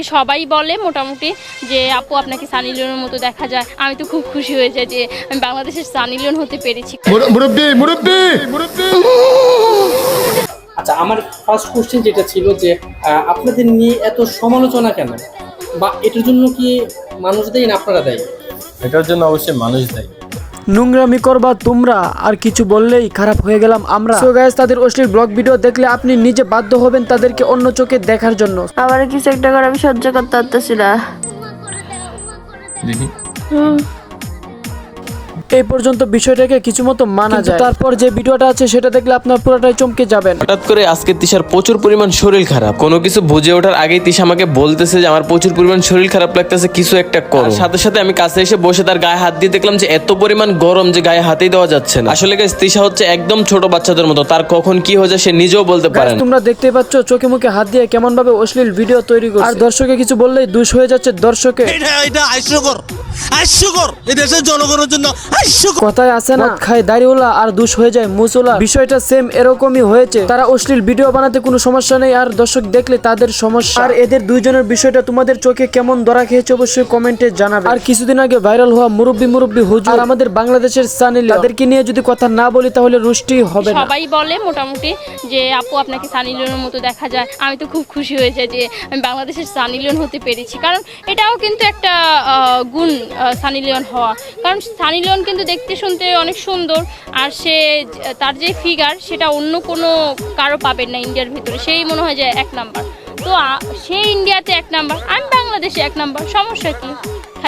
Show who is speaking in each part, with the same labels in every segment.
Speaker 1: সবাই বলে মোটামুটি যে আপু আপনাকে সানি লিওনের মতো দেখা যায়। আমি তো খুব খুশি হয়ে যাই যে আমি বাংলাদেশের সানি লিওন হতে পেরেছি।
Speaker 2: আচ্ছা আমার ফার্স্ট কোশ্চেন যেটা ছিল যে আপনাদের নিয়ে এত সমালোচনা কেন? বা এটার জন্য কি মানুষ দেয় না আপনারা দেয়?
Speaker 3: এটার জন্য অবশ্যই মানুষ দেয়।
Speaker 4: নোংরামি করবা তোমরা। আর কিছু বললেই খারাপ হয়ে গেলাম আমরা। সো গাইস তাদের অশ্লীল ব্লগ ভিডিও দেখলে আপনি নিজে বাধ্য হবেন তাদেরকে অন্য চোখে দেখার জন্য।
Speaker 5: আবার কিছু একটা করে আমি সহ্য করতে পারতেছি না।
Speaker 3: দেখি।
Speaker 4: এই পর্যন্ত বিষয়টাকে কিছু মতো মানা যায়। তারপর যে ভিডিওটা আছে সেটা দেখলে আপনার পুরোটাই চমকে যাবেন।
Speaker 6: হঠাৎ করে আজকে তিশার প্রচুর পরিমাণ শরীর খারাপ। কোনো কিছু বুঝে ওঠার আগেই তিশা আমাকে বলতেছে যে আমার প্রচুর পরিমাণ শরীর খারাপ লাগতেছে কিছু একটা করো। আর সাথে সাথে আমি কাছে এসে বসে তার গায়ে হাত দিয়ে দেখলাম যে এত পরিমাণ গরম যে গায়ে হাতেই দেওয়া যাচ্ছে না। আসলে guys, তিশা হচ্ছে একদম ছোট বাচ্চাদের মতো। তার কখন কি হয়ে যায় সে নিজেও বলতে পারে না।
Speaker 4: তোমরা দেখতে পাচ্ছ চোখে মুখে হাত দিয়ে কেমন ভাবে অশ্লীল ভিডিও তৈরি করছে। আর দর্শকে কিছু বললেই দুষ হয়ে যাচ্ছে দর্শকে।
Speaker 7: এটা এটা হাস্যকর হাস্যকর এই দেশের জনগণের জন্য
Speaker 4: কথায় আছে না খায় দাড়িওয়ালা আর দুষ হয়ে যায় মুসুলা বিষয়টা সেম এরকমই হয়েছে। তারা অশ্লীল ভিডিও বানাতে কোনো সমস্যা নেই আর দর্শক দেখলে তাদের সমস্যা। আর এদের দুইজনের বিষয়টা তোমাদের চোখে কেমন ধরা খেয়েছে অবশ্যই কমেন্টে জানাবে। আর কিছুদিন আগে ভাইরাল হওয়া মুরব্বি মুরব্বি হুজুর আর আমাদের বাংলাদেশের সানিল তাদেরকে নিয়ে যদি কথা না বলি তাহলে রুষ্টি হবে না।
Speaker 1: সবাই বলে মোটামুটি যে আপু আপনাকে সানি লিওনের মতো দেখা যায়। আমি তো খুব খুশি হয়ে যাই যে আমি বাংলাদেশের সানি লিওন হতে পেরেছি। কারণ এটাও কিন্তু একটা গুণ সানি লিওন হওয়া। কারণ সানি লিওন কিন্তু দেখতে শুনতে অনেক সুন্দর। আর সে, তার যে ফিগার সেটা অন্য কোনো কারও পাবেন না ইন্ডিয়ার ভিতরে। সেই মনে হয় যে এক নাম্বার তো সেই সে ইন্ডিয়াতে এক নাম্বার আমি বাংলাদেশে এক নাম্বার সমস্যা কি?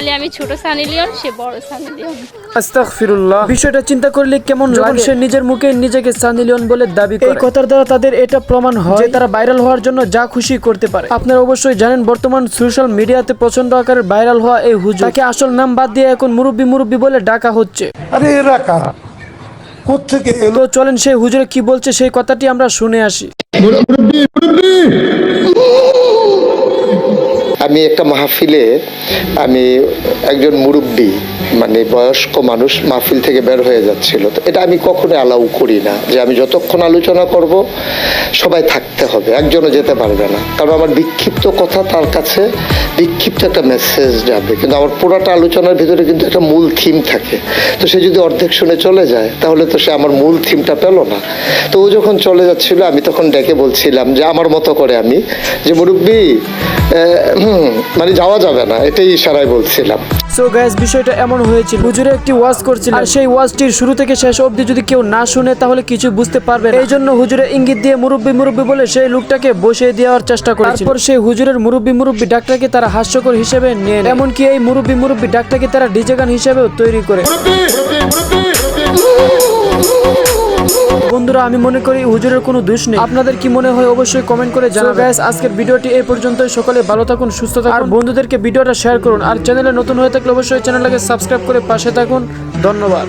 Speaker 1: খালি আমি ছোট সানি লিওন সে বড় সানি লিওন
Speaker 4: আস্তাগফিরুল্লাহ। বিষয়টা চিন্তা করলে কেমন লাগে? সে নিজের মুখে নিজেকে সানি লিওন বলে দাবি করে। এই কথার দ্বারা তাদের এটা প্রমাণ হয় যে তারা ভাইরাল হওয়ার জন্য যা খুশি করতে পারে। আপনারা অবশ্যই জানেন বর্তমান সোশ্যাল মিডিয়াতে প্রচণ্ড আকারে ভাইরাল হওয়া এই হুজুর। তাকে আসল নাম বাদ দিয়ে এখন মুরব্বি মুরব্বি বলে ডাকা হচ্ছে।
Speaker 8: আরে এরা কারা? কোথেকে এলো?
Speaker 4: চলেন সেই হুজুরে কি বলছে সেই কথাটি আমরা শুনে আসি।
Speaker 8: মুরব্বী মুরব্বী!
Speaker 9: আমি একটা মাহফিলে আমি একজন মুরব্বী মানে বয়স্ক মানুষ মাহফিল থেকে বের হয়ে যাচ্ছিল। তো এটা আমি কখনো অ্যালাউ করি না যে আমি যতক্ষণ আলোচনা করব, সবাই থাকতে হবে, একজনও যেতে পারবে না। কারণ আমার বিক্ষিপ্ত কথা তার কাছে বিক্ষিপ্ত একটা মেসেজ যাবে। কিন্তু আমার পুরোটা আলোচনার ভিতরে কিন্তু একটা মূল থিম থাকে। তো সে যদি অর্ধেক শুনে চলে যায়, তাহলে তো সে আমার মূল থিমটা পেল না। তো ও যখন চলে যাচ্ছিল, আমি তখন ডেকে বলছিলাম যে, আমার মতো করে আমি। যে মুরব্বী মানে যাওয়া যাবে না, এটাই ইশারায় বলছিলাম।
Speaker 4: সো গ্যাস বিষয়টা এমন হয়েছিল। হুজুরে একটি ওয়াজ করছিল আর সেই ওয়াজটির শুরু থেকে শেষ অবধি যদি কেউ না শুনে, তাহলে কিছু বুঝতে পারবে এই জন্য হুজুরে ইঙ্গিত দিয়ে মুরব্বী মুরব্বী বলে সেই লোকটাকে বসিয়ে দেওয়ার চেষ্টা করে তারপর সেই হুজুরের মুরব্বী মুরব্বী ডাক্তারকে তারা হাস্যকর হিসেবে নেন এমনকি এই মুরব্বী মুরব্বী ডাক্তারকে তারা ডিজে গান হিসেবেও তৈরি করে। বন্ধুরা আমি মনে করি হুজুরের কোনো দোষ নেই। আপনাদের কি মনে হয় অবশ্যই কমেন্ট করে জানাবেন। গাইস আজকের ভিডিওটি এই পর্যন্তই। সকলে ভালো থাকুন সুস্থ থাকুন। আর বন্ধুদেরকে ভিডিওটা শেয়ার করুন। আর চ্যানেলে নতুন হয়ে থাকলে অবশ্যই চ্যানেলটাকে সাবস্ক্রাইব করে পাশে থাকুন। ধন্যবাদ।